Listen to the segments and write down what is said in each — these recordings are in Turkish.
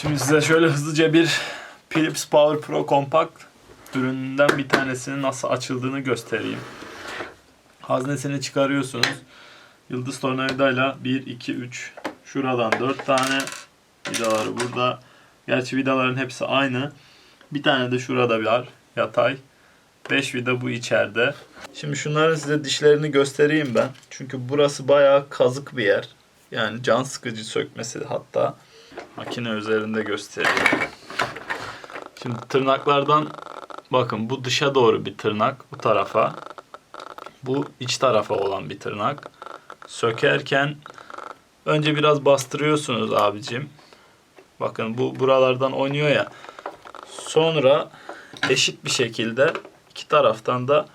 Şimdi size şöyle hızlıca bir Philips Power Pro Compact ürününden bir tanesinin nasıl açıldığını göstereyim. Haznesini çıkarıyorsunuz. Yıldız tornavidayla 1, 2, 3 şuradan 4 tane vidaları burada. Gerçi vidaların hepsi aynı. Bir tane de şurada var yatay. 5 vida bu içeride. Şimdi şunların size dişlerini göstereyim ben. Çünkü burası bayağı kazık bir yer. Yani can sıkıcı sökmesi hatta. Makine üzerinde göstereyim. Şimdi tırnaklardan bakın bu dışa doğru bir tırnak bu tarafa. Bu iç tarafa olan bir tırnak. Sökerken önce biraz bastırıyorsunuz abicim. Bakın bu buralardan oynuyor ya. Sonra eşit bir şekilde iki taraftan da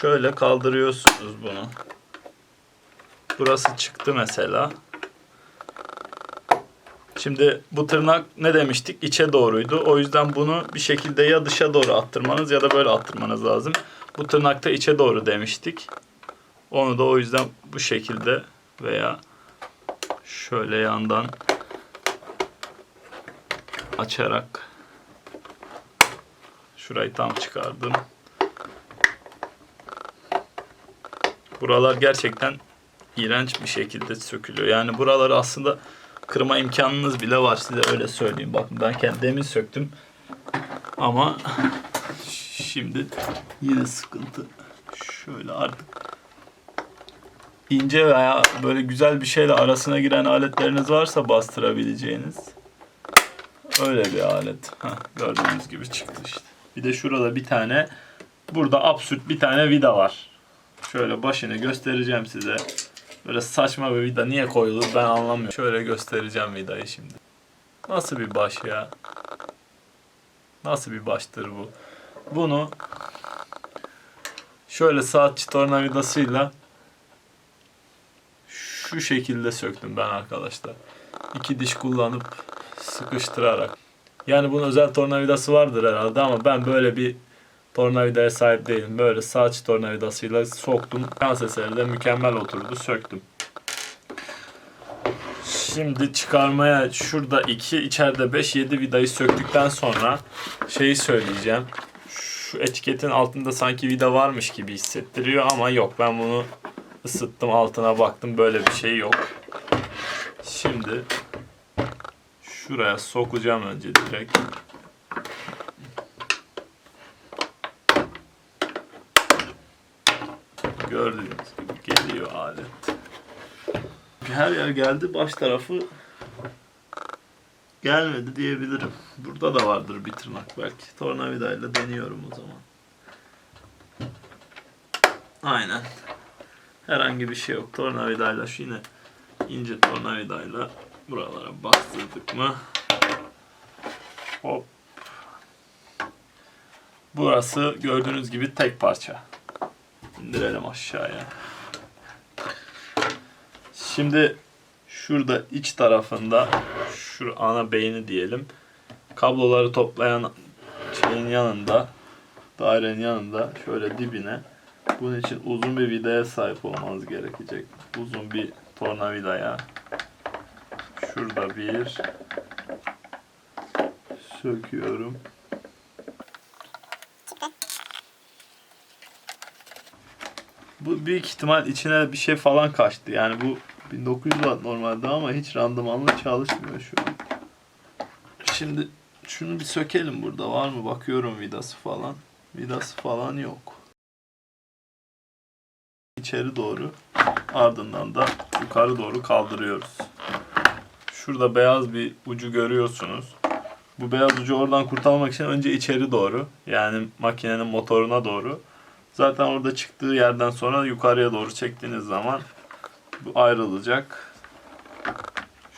şöyle kaldırıyorsunuz bunu. Burası çıktı mesela. Şimdi bu tırnak ne demiştik? İçe doğruydu. O yüzden bunu bir şekilde ya dışa doğru attırmanız ya da böyle attırmanız lazım. Bu tırnakta içe doğru demiştik. Onu da o yüzden bu şekilde veya şöyle yandan açarak şurayı tam çıkardım. Buralar gerçekten iğrenç bir şekilde sökülüyor. Yani buraları aslında kırma imkanınız bile var size öyle söyleyeyim. Bakın ben kendim söktüm. Ama şimdi yine sıkıntı. Şöyle artık ince veya böyle güzel bir şeyle arasına giren aletleriniz varsa bastırabileceğiniz öyle bir alet. Heh, gördüğünüz gibi çıktı işte. Bir de şurada bir tane burada absürt bir tane vida var. Şöyle başını göstereceğim size. Böyle saçma bir vida niye koyulur ben anlamıyorum. Şöyle göstereceğim vidayı şimdi. Nasıl bir baş ya? Nasıl bir baştır bu? Bunu şöyle saatçi tornavidasıyla şu şekilde söktüm ben arkadaşlar. İki diş kullanıp sıkıştırarak. Yani bunun özel tornavidası vardır herhalde ama ben böyle bir tornavidaya sahip değilim. Böyle saç tornavidasıyla soktum. Şans eseri de mükemmel oturdu. Söktüm. Şimdi çıkarmaya şurada 2, içeride 5, 7 vidayı söktükten sonra şeyi söyleyeceğim. Şu etiketin altında sanki vida varmış gibi hissettiriyor ama yok. Ben bunu ısıttım altına baktım böyle bir şey yok. Şimdi şuraya sokacağım önce direkt. Gördüğünüz gibi geliyor alet. Her yer geldi baş tarafı gelmedi diyebilirim. Burada da vardır bir tırnak belki. Tornavidayla deniyorum o zaman. Aynen. Herhangi bir şey yok. Tornavidayla şu yine ince tornavidayla buralara bastırdık mı hop burası gördüğünüz gibi tek parça. İndirelim aşağıya. Şimdi şurada iç tarafında şu ana beyni diyelim. Kabloları toplayan şeyin yanında dairenin yanında şöyle dibine bunun için uzun bir vidaya sahip olmanız gerekecek. Uzun bir tornavidaya. Şurada bir söküyorum. Bu büyük ihtimal içine bir şey falan kaçtı. Yani bu 1900 watt normalde ama hiç randımanlı çalışmıyor şu an. Şimdi şunu bir sökelim burada. Var mı? Bakıyorum vidası falan. Vidası falan yok. İçeri doğru ardından da yukarı doğru kaldırıyoruz. Şurada beyaz bir ucu görüyorsunuz. Bu beyaz ucu oradan kurtarmak için önce içeri doğru yani makinenin motoruna doğru Zaten orada çıktığı yerden sonra yukarıya doğru çektiğiniz zaman bu ayrılacak.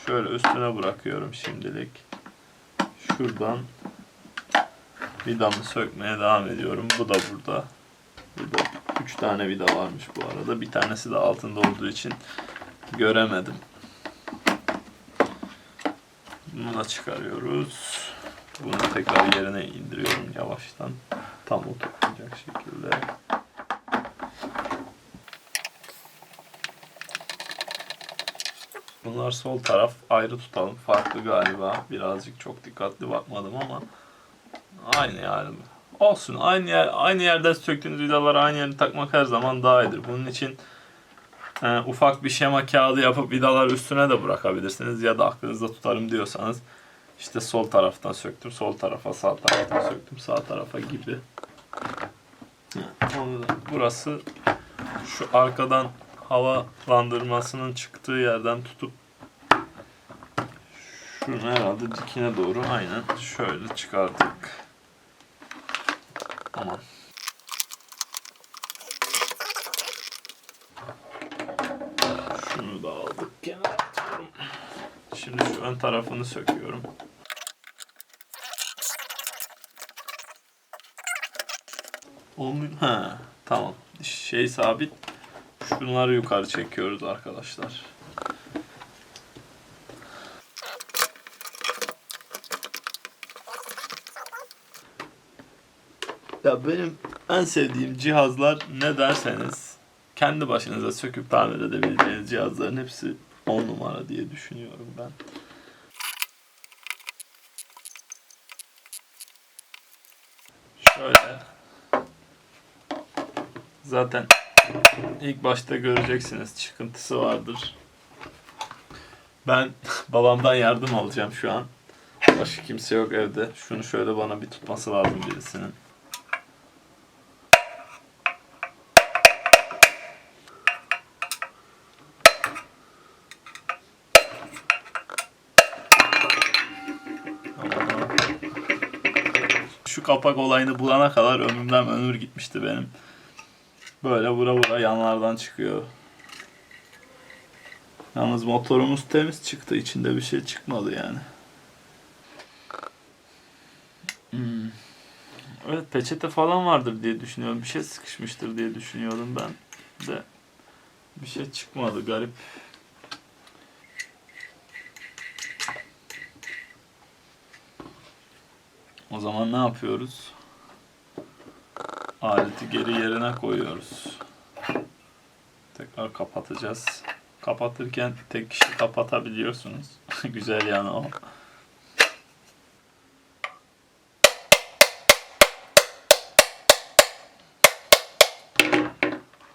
Şöyle üstüne bırakıyorum şimdilik. Şuradan vidamı sökmeye devam ediyorum. Bu da burada. Burada 3 tane vida varmış bu arada. Bir tanesi de altında olduğu için göremedim. Bunu da çıkarıyoruz. Bunu tekrar yerine indiriyorum yavaştan. Tam oturtacak şekilde. Bunlar sol taraf ayrı tutalım. Farklı galiba. Birazcık çok dikkatli bakmadım ama aynı yani. Olsun. Aynı yer, aynı yerden söktüğünüz vidaları aynı yere takmak her zaman daha iyidir. Bunun için e, ufak bir şema kağıdı yapıp vidalar üstüne de bırakabilirsiniz. Ya da aklınızda tutarım diyorsanız işte sol taraftan söktüm sol tarafa, sağ taraftan söktüm sağ tarafa gibi. Burası şu arkadan havalandırmasının çıktığı yerden tutup şunu herhalde dikine doğru aynen şöyle çıkardık. Aman. Şunu da aldık. Şimdi şu ön tarafını söküyorum. Olmuyor. Ha, tamam. Şey sabit. Şunları yukarı çekiyoruz arkadaşlar. Ya benim en sevdiğim cihazlar ne derseniz kendi başınıza söküp tamir edebileceğiniz cihazların hepsi 10 numara diye düşünüyorum ben. Şöyle zaten ilk başta göreceksiniz çıkıntısı vardır. Ben babamdan yardım alacağım şu an. Başka kimse yok evde. Şunu şöyle bana bir tutması lazım birisinin. Şu kapak olayını bulana kadar ömrümden ömür gitmişti benim. Böyle vura vura yanlardan çıkıyor. Yalnız motorumuz temiz çıktı. İçinde bir şey çıkmadı yani. Hmm. Evet peçete falan vardır diye düşünüyorum. Bir şey sıkışmıştır diye düşünüyordum ben. De bir şey çıkmadı garip. O zaman ne yapıyoruz? Aleti geri yerine koyuyoruz. Tekrar kapatacağız. Kapatırken tek kişi kapatabiliyorsunuz. Güzel yanı o.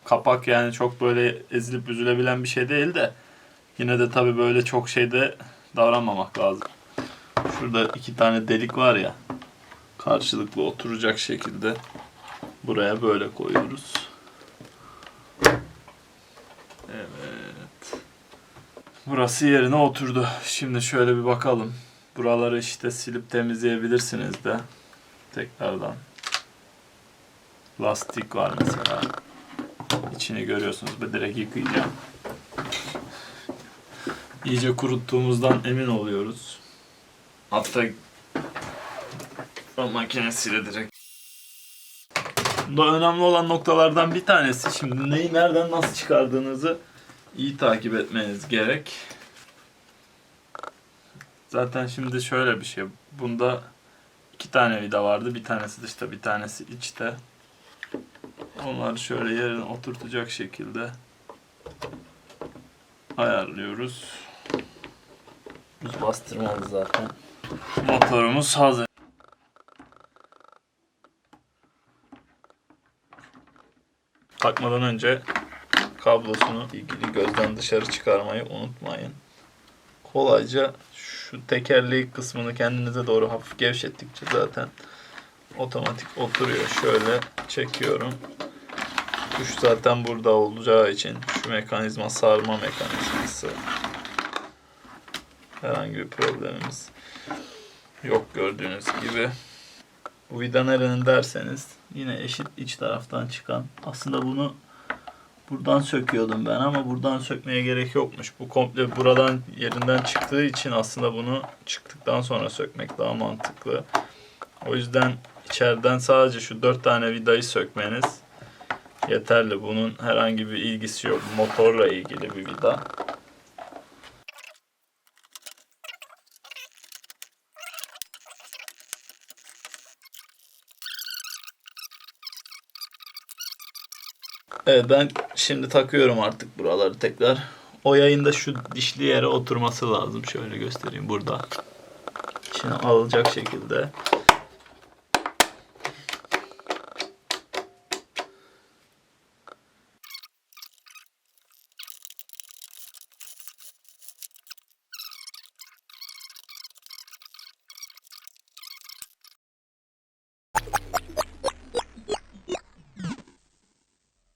Kapak yani çok böyle ezilip üzülebilen bir şey değil de yine de tabi böyle çok şeyde davranmamak lazım. Şurada iki tane delik var ya karşılıklı oturacak şekilde buraya böyle koyuyoruz. Evet. Burası yerine oturdu. Şimdi şöyle bir bakalım. Buraları işte silip temizleyebilirsiniz de. Tekrardan. Lastik var mesela. İçini görüyorsunuz. Ben direkt yıkayacağım. İyice kuruttuğumuzdan emin oluyoruz. Hatta o makinesiyle direkt. Bunda önemli olan noktalardan bir tanesi şimdi neyi nereden nasıl çıkardığınızı iyi takip etmeniz gerek. Zaten şimdi şöyle bir şey. Bunda iki tane vida vardı. Bir tanesi dışta, bir tanesi içte. Onları şöyle yerine oturtacak şekilde ayarlıyoruz. Buz bastırmalı zaten. Motorumuz hazır. Takmadan önce kablosunu ilgili gözden dışarı çıkarmayı unutmayın. Kolayca şu tekerleği kısmını kendinize doğru hafif gevşettikçe zaten otomatik oturuyor. Şöyle çekiyorum. Tuş zaten burada olacağı için şu mekanizma sarma mekanizması. Herhangi bir problemimiz yok gördüğünüz gibi. Bu vida nerenin derseniz yine eşit iç taraftan çıkan. Aslında bunu buradan söküyordum ben ama buradan sökmeye gerek yokmuş. Bu komple buradan yerinden çıktığı için aslında bunu çıktıktan sonra sökmek daha mantıklı. O yüzden içeriden sadece şu dört tane vidayı sökmeniz yeterli. Bunun herhangi bir ilgisi yok. Motorla ilgili bir vida. Evet ben şimdi takıyorum artık buraları tekrar. o yayında şu dişli yere oturması lazım. Şöyle göstereyim burada. İçine alacak şekilde.